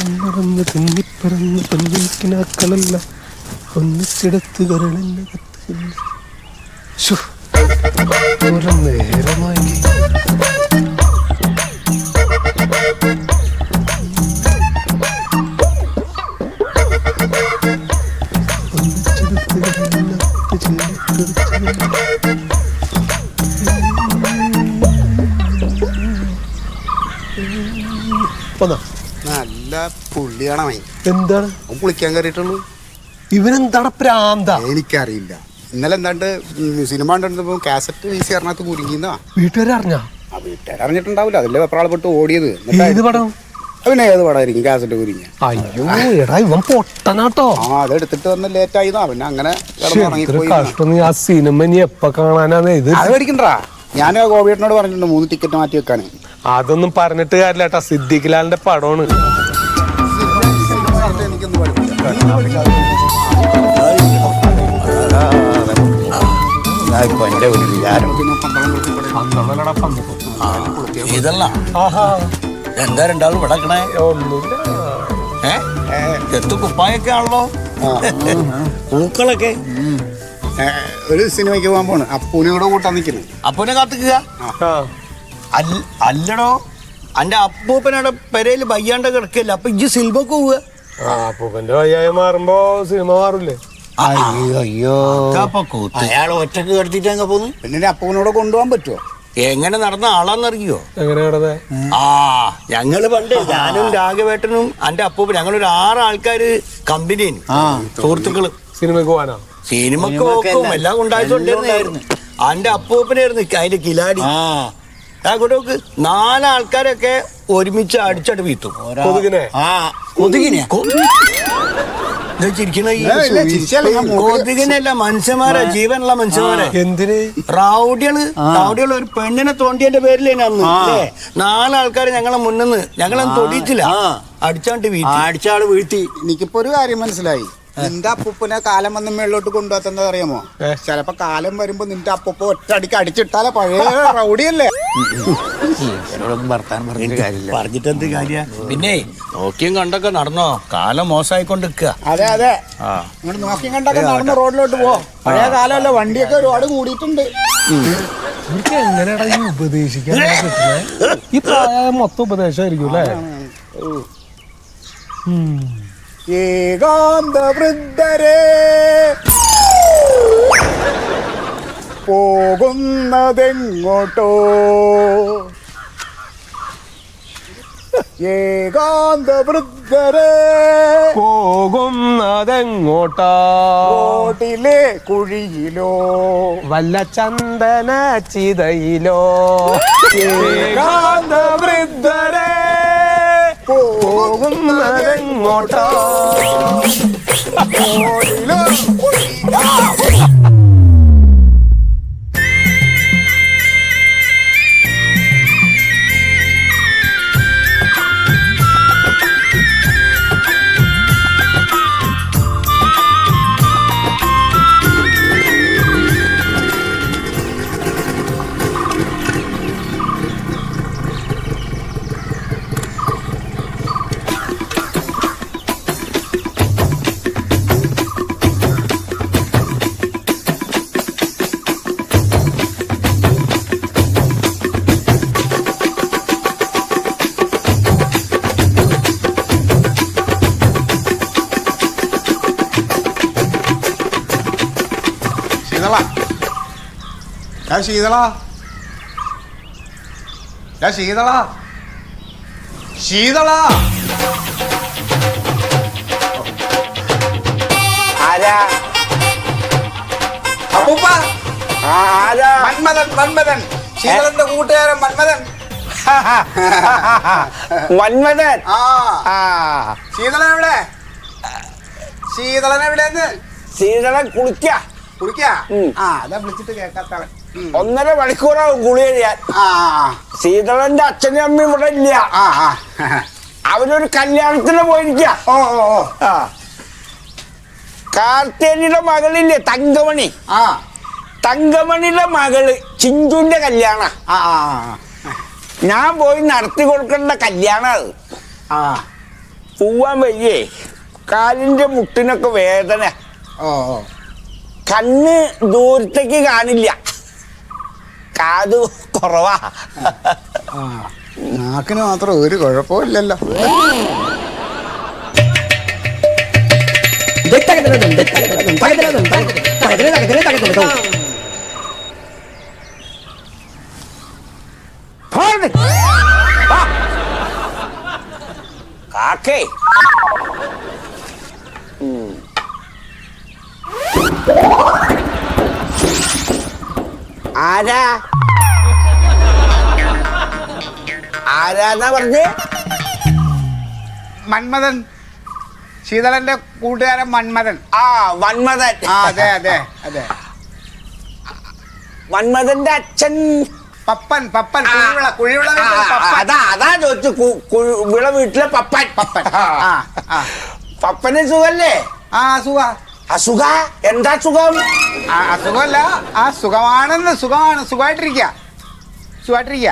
പറന്ന് തിങ്ങിപ്പറന്ന് പെൺകിനാക്കളല്ല ഒന്നിച്ചിടത്ത് കരളിന്റെ കത്തില്ല ഒരു നേരമായി പോന്നാ നല്ല പുള്ളിയാണ് അവൻ. എന്താണ്? അവൻ കുളിക്കാൻ കയറിയിട്ടുള്ളൂ. ഇവനെന്താണ് പ്രാന്ത? എനിക്കറിയില്ല. ഇന്നലെ എന്താണ്ട് സിനിമ കണ്ടിരുന്നപ്പോ കാസറ്റ് വീസി എറണാകുളത്ത് കുരുങ്ങിന്നാ വീട്ടുകാരറിഞ്ഞ ആ വീട്ടുകാർ അറിഞ്ഞിട്ടുണ്ടാവില്ല. അതിലെ വെപ്രാളപ്പെട്ട് ഓടിയത്. ഏത് പടം? അവന് ഏത് പടമായിരിക്കും കാസറ്റ് കുരുങ്ങി അയ്യോ എടാ ഇവൻ പൊട്ടനാട്ടോ. ആ അതെടുത്തിട്ട് വന്ന് ലേറ്റ് ആയിന്നാ പിന്നെ അങ്ങനെ കഷ്ടം ആ സിനിമ നീ എപ്പ കാണാനാണ് ഇത് അത് മേടിക്കണ്ടാ ഞാൻ ഗോപിയേട്ടനോട് പറഞ്ഞിട്ടുണ്ട് മൂന്ന് ടിക്കറ്റ് മാറ്റി വെക്കാൻ അതൊന്നും പറഞ്ഞിട്ട് കാര്യമില്ല കേട്ടാ. സിദ്ദിഖ്ലാലിന്റെ പടമാണ്. എനിക്കൊന്ന് പഠിപ്പിക്കാം. എന്റെ ഒരു വിചാരം ഇതല്ല എന്താ രണ്ടാളും വിടക്കണേ എത്തു കുപ്പായൊക്കെ ആണല്ലോ പൂക്കളൊക്കെ ഒരു സിനിമയ്ക്ക് പോകാൻ പോണ് അപ്പൂനെ കൂടെ കൂട്ടാൻ നിൽക്കുന്നു അപ്പൂനെ കാത്തിക്കുക അല്ലടോ അന്റെ അപ്പൂപ്പനവിടെ പെരയിൽ വയ്യാണ്ട് കിടക്കല്ല അപ്പൊ ഇജ്ജ് സിൽബൊക്കെ പോവുക അപ്പൂപ്പന്റെ വയ്യായി മാറുമ്പോ സിനിമ മാറൂലേ അയ്യോ അയ്യോ. അയാൾ ഒറ്റയ്ക്ക് കിടത്തിട്ട് അങ്ങ് പോന്നു? പിന്നെ അപ്പൂനോടെ കൊണ്ടുപോകാൻ പറ്റുമോ എങ്ങനെ നടന്ന ആളാന്നറിയോ? എങ്ങനെ കിടന്നേ ആ ഞങ്ങൾ പണ്ട് ഞാനും രാഘവേട്ടനും എന്റെ അപ്പൂപ്പ ഞങ്ങളൊരു ആറ് ആൾക്കാര് കമ്പനിയാണ് സുഹൃത്തുക്കൾ. സിനിമക്ക് പോവാനോ സിനിമക്ക് പോക്കും. എല്ലാം ഉണ്ടായിട്ടുണ്ടായിരുന്നു എന്റെ അപ്പൂപ്പനായിരുന്നു അതിന്റെ കിലാടി. ആ കൂട്ടോക്ക് നാലാൾക്കാരൊക്കെ ഒരുമിച്ച് അടിച്ചടി വീത്തും. കൊതുകിനെ? കൊതുകിനെ? ഞാൻ മൂക്കിൽ കൊതുകിനല്ല മനുഷ്യന്മാരെ ജീവനുള്ള മനുഷ്യന്മാരെ. എന്തിന്? റൗഡികൾ റൗഡികൾ ഒരു പെണ്ണിനെ തോണ്ടിയതിന്റെ പേരിൽ അല്ലേ നാലാൾക്കാർ ഞങ്ങളെ മുന്നിന്ന് ഞങ്ങളൊന്നും തൊടിയിച്ചില്ല. അടിച്ചാണ്ട് വീട്ടിൽ അടിച്ചാൾ വീഴ്ത്തി. എനിക്കിപ്പോ ഒരു കാര്യം മനസ്സിലായി. നിന്റെ അപ്പൂപ്പനെ കാലം വന്ന് മേളിലോട്ട് കൊണ്ടുപോകത്തെന്താ അറിയാമോ? ചിലപ്പോ കാലം വരുമ്പോ നിന്റെ അപ്പൂപ്പ ഒറ്റടിക്ക് അടിച്ചിട്ടാലേ പഴയ റൗഡിയല്ലേ? പറഞ്ഞിട്ട് എന്ത് കാര്യ? പിന്നെ നോക്കിയും കണ്ടൊക്കെ നടന്നോ? കാലം മോശമായിക്കൊണ്ട് അതെ അതെ. ആ. ഇങ്ങോട്ട് നോക്കി കണ്ടൊക്കെ നടന്ന് റോഡിലോട്ട് പോ. പഴയ കാലമല്ല വണ്ടിയൊക്കെ ഒരുപാട് കൂടിയിട്ടുണ്ട്. എനിക്ക് എങ്ങനെയാടാ ഈ ഉപദേശിക്കാൻ ഈ പ്രായം മൊത്തം ഉപദേശമായിരിക്കും അല്ലേ. ഏകാന്ത വൃദ്ധരെ പോകുന്നതെങ്ങോട്ടോ? ഏകാന്ത വൃദ്ധരെ പോകുന്നതെങ്ങോട്ടാ? റോഡിലെ കുഴിയിലോ? വല്ല ചന്ദന ചിതയിലോ? ഏകാന്ത വൃദ്ധരെ പോകുന്നതെങ്ങോട്ടാ ഞാൻ ശീതള. ഞാൻ ശീതള. ശീതള. ആരാ? അപ്പൂപ്പ. ആരാ? മന്മഥൻ മന്മഥൻ. ശീതളന്റെ കൂട്ടുകാരൻ മന്മഥൻ. മന്മഥൻ. ആ. ആ. ശീതളൻ എവിടെ? ശീതളൻ എവിടെന്ന് ശീതളൻ കുളിക്ക. കുടിക്ക ആ അതാ വിളിച്ചിട്ട് കേൾക്കാത്തവൻ. ഒന്നര മണിക്കൂറാവും കുളി കഴിയാൻ. ആ. സീതളന്റെ അച്ഛനും അമ്മയും ഇവിടെ ഇല്ല. അവരൊരു കല്യാണത്തിന് പോയിരിക്ക. ഓ കാർത്തേനിയുടെ മകളില്ലേ തങ്കമണി? ആ. തങ്കമണിയുടെ മകൾ ചിഞ്ചുവിന്റെ കല്യാണ. ഞാൻ പോയി നടത്തി കൊടുക്കേണ്ട കല്യാണ അത്. ആ. പോവാൻ വയ്യേ. കാലിന്റെ മുട്ടിനൊക്കെ വേദന. കണ്ണ് ദൂരത്തേക്ക് കാണില്ല. കാത് കുറവാ. ആ നാക്കിന് മാത്രം ഒരു കുഴപ്പമില്ലല്ലോ. കാക്കേ. ആരാ? ആരാന്നാ പറഞ്ഞേ? മന്മഥൻ. ശീതളന്റെ കൂട്ടുകാരൻ മന്മഥൻ. ആ വന്മതൻ ആ അതെ അതെ അതെ. വന്മതന്റെ അച്ഛൻ. പപ്പൻ പപ്പൻ ആ, കുഴിവിള കുഴിവിള ആ, വീട്ടിൽ ആ, പപ്പൻ. അതാ അതാ ചോദിച്ചു കു- വീട്ടിലെ പപ്പൻ. പപ്പൻ. ആ ആ. പപ്പന് സുഖല്ലേ? ആ സുഖ. അസുഖ? എന്താ സുഖം അസുഖമല്ല. ആ സുഖമാണെന്ന് സുഖമാണ്. സുഖമായിട്ടിരിക്ക. സുഖമായിട്ടിരിക്ക.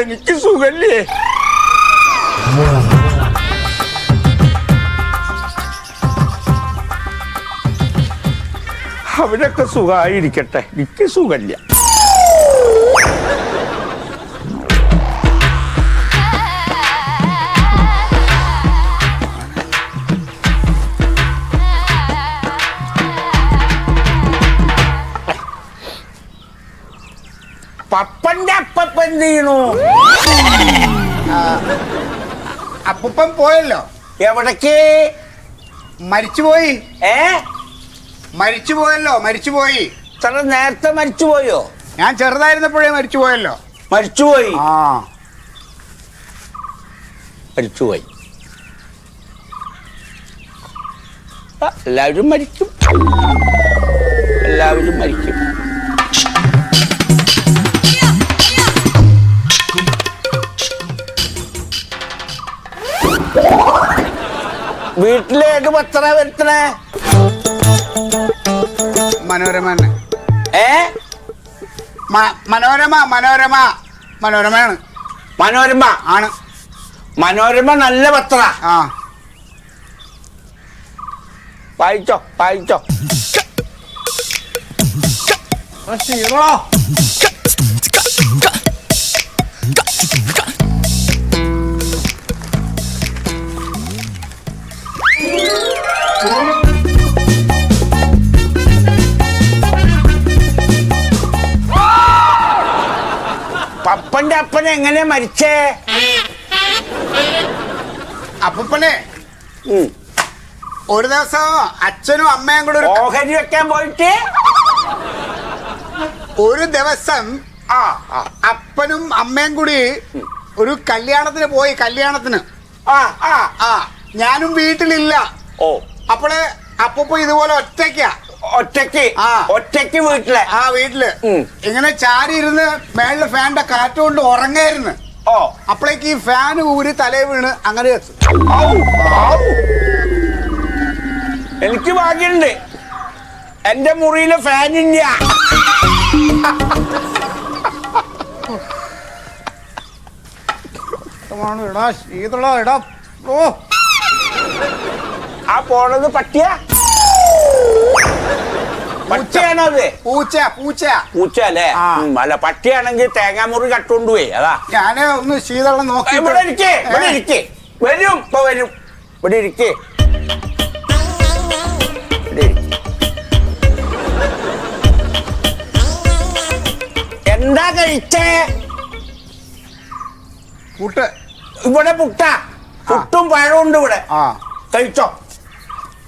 എനിക്ക് സുഖല്ലേ? അവരൊക്കെ സുഖമായിരിക്കട്ടെ. എനിക്ക് സുഖല്ല പപ്പന്റെ അപ്പപ്പൻ ചെയ്യണു? അപ്പൂപ്പൻ പോയല്ലോ. എവിടേക്ക്? മരിച്ചുപോയി ഏ? മരിച്ചുപോയല്ലോ മരിച്ചുപോയി ഇത്ര നേരത്തെ മരിച്ചുപോയോ ഞാൻ ചെറുതായിരുന്നപ്പോഴേ മരിച്ചുപോയല്ലോ മരിച്ചുപോയി ആ. മരിച്ചുപോയി എല്ലാവരും മരിക്കും. എല്ലാവരും മരിക്കും. വീട്ടിലേക്ക് പത്ര വരുത്തണേ? മനോരമ തന്നെ. ഏ? മ- മനോരമ മനോരമ. മനോരമയാണ് മനോരമ? ആണ്. മനോരമ നല്ല പത്ര. ആ. വായിച്ചോ വായിച്ചോ ഹീറോ അപ്പൻ എങ്ങനെ മരിച്ചേ? അപ്പനെ. ഒരു ദിവസം അച്ഛനും അമ്മയും കൂടെ ഒരു ഓഹരി വെക്കാൻ പോയിട്ട്? ഒരു ദിവസം ആ ആ. അപ്പനും അമ്മയും കൂടി ഒരു കല്യാണത്തിന് പോയി കല്യാണത്തിന്. ആ ആ. ആ ഞാനും വീട്ടിലില്ല. ഓ. അപ്പോൾ അപ്പൂപ്പ ഇതുപോലെ ഒറ്റയ്ക്കാ. ഒറ്റയ്ക്ക് ആ. ഒറ്റയ്ക്ക് വീട്ടിലെ. ആ വീട്ടിൽ. ഉം. ഇങ്ങനെ ചാരി ഇരുന്ന് മേളിൽ ഫാനിന്റെ കാറ്റുകൊണ്ട് ഉറങ്ങായിരുന്നു. ഓ. അപ്പോഴേക്ക് ഈ ഫാൻ ഊരി തലേ വീണ് അങ്ങനെ എത്തും. ഔ, ഔ. എനിക്ക് ഭാഗ്യമുണ്ട് എന്റെ മുറിയിൽ ഫാനില്ല. ഇല്ല എടാ ശീതള ഇടാ ഓ. ആ പോണത് പട്ടിയ പട്ടിയാണോ അത് പൂച്ച പൂച്ച. പൂച്ച അല്ലേ ഉം, അല്ല പട്ടിയാണെങ്കിൽ തേങ്ങാമുറി കട്ടുകൊണ്ടുപോയി. അതാ. ഞാൻ ഒന്ന് ശീതളം നോക്കി ഇവിടെ ഇരിക്കേ ഇവിടെ ഇരിക്കേ. വരും ഇപ്പൊ വരും. ഇവിടെ ഇരിക്കേ. ഇവിടെ ഇരിക്ക്. എന്താ കഴിച്ചേ? കൂട്ട് ഇവിടെ പുട്ട. പുട്ടും പഴവും ഉണ്ട് ഇവിടെ. ആ. കഴിച്ചോ?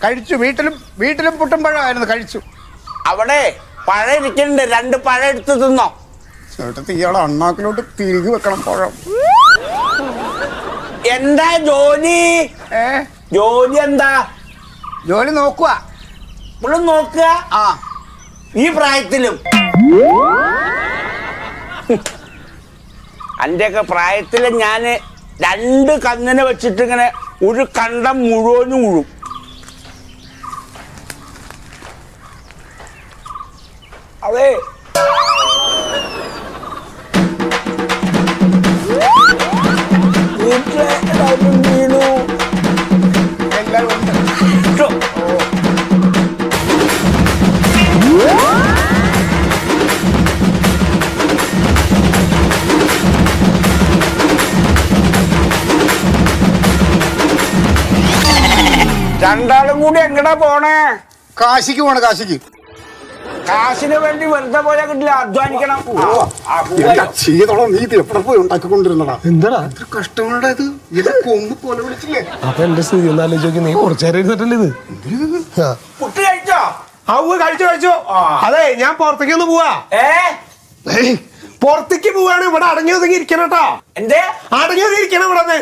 കഴിച്ചു. വീട്ടിലും വീട്ടിലും പുട്ടും പഴമായിരുന്നു കഴിച്ചു. അവിടെ പഴ ഇരിക്കുന്നുണ്ട്. രണ്ട് പഴ എടുത്ത് തിന്നോ. ചേട്ടത്തി ഇയാളെ അണ്ണാക്കിലോട്ട് തിരികെ വെക്കണം പഴം. എന്താ ജോലി? ഏ? ജോലി എന്താ? ജോലി നോക്കുക ഇവിടെ നോക്കുക? ആ. ഈ പ്രായത്തിലും. എന്റെയൊക്കെ പ്രായത്തിൽ ഞാൻ രണ്ട് കന്നിനെ വെച്ചിട്ട് ഇങ്ങനെ ഒരു കണ്ടം മുഴുവനും ഉഴും. അതെ. വീണു. രണ്ടാളും കൂടി എങ്ങടാ പോണേ? കാശിക്ക് പോണ കാശിക്ക്. കാശിന് വേണ്ടി വെറുതെ പോയാൽ കിട്ടില്ല. അധ്വാനിക്കണം. എന്താ ചെയ്തോളാം. നീ ഇത് എവിടെ പോയി ഉണ്ടാക്കിക്കൊണ്ടിരുന്നടാ? എന്താടാ? കഷ്ടങ്ങളുടെ ഇത്. ഇതൊക്കെ കൊന്നു കൊല വിളിച്ചില്ലേ? അപ്പൊ എന്റെ സ്ഥിതി എന്നാലും ചോദിക്കും നീ കുറച്ചേരം ഇരുന്നിട്ടല്ലേ ഇത്. പുട്ട് കഴിച്ചോ? ഔ കഴിച്ചു കഴിച്ചു. അതെ ഞാൻ പുറത്തേക്ക് ഒന്ന് പോവാ. ഏ? പുറത്തേക്ക് പോവാണ്. ഇവിടെ അടങ്ങി ഒതുങ്ങി ഇരിക്കണം കേട്ടോ എന്തേ? അടങ്ങി ഒതുങ്ങി ഇരിക്കണം ഇവിടെ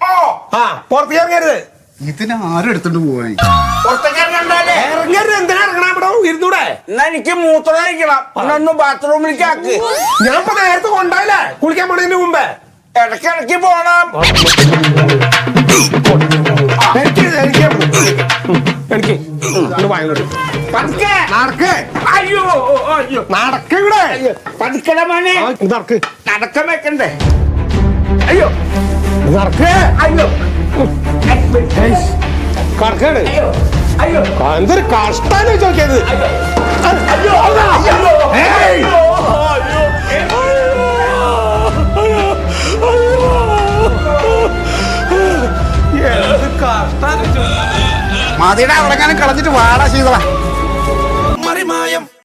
ഓ. ആ പുറത്തേക്ക് ഇറങ്ങരുത്. ഇതിനെ ആരും എടുത്തോണ്ട് പോവാൻ. എനിക്ക് മൂത്രം കഴിക്കണം. എന്നൊന്ന് ബാത്റൂമിലേക്ക് ആക്ക്. ഞാൻ ഇപ്പൊ നേരത്തെ കൊണ്ടായില്ലേ? കുളിക്കാൻ പോണതിന് മുമ്പേ. ഇടയ്ക്കിടയ്ക്ക് പോണം. എനിക്ക് എനിക്ക്. എനിക്ക്. ഇങ്ങട് വാ നടക്ക് വെക്കണ്ടേ? അയ്യോ. നടക്ക്. അയ്യോ. അയ്യോ എന്തൊരു കഷ്ടാണ് ചോദിക്കരുത് മതിയുടെ അവിടെ കളഞ്ഞിട്ട് വാടാ ചെയ്തോളാം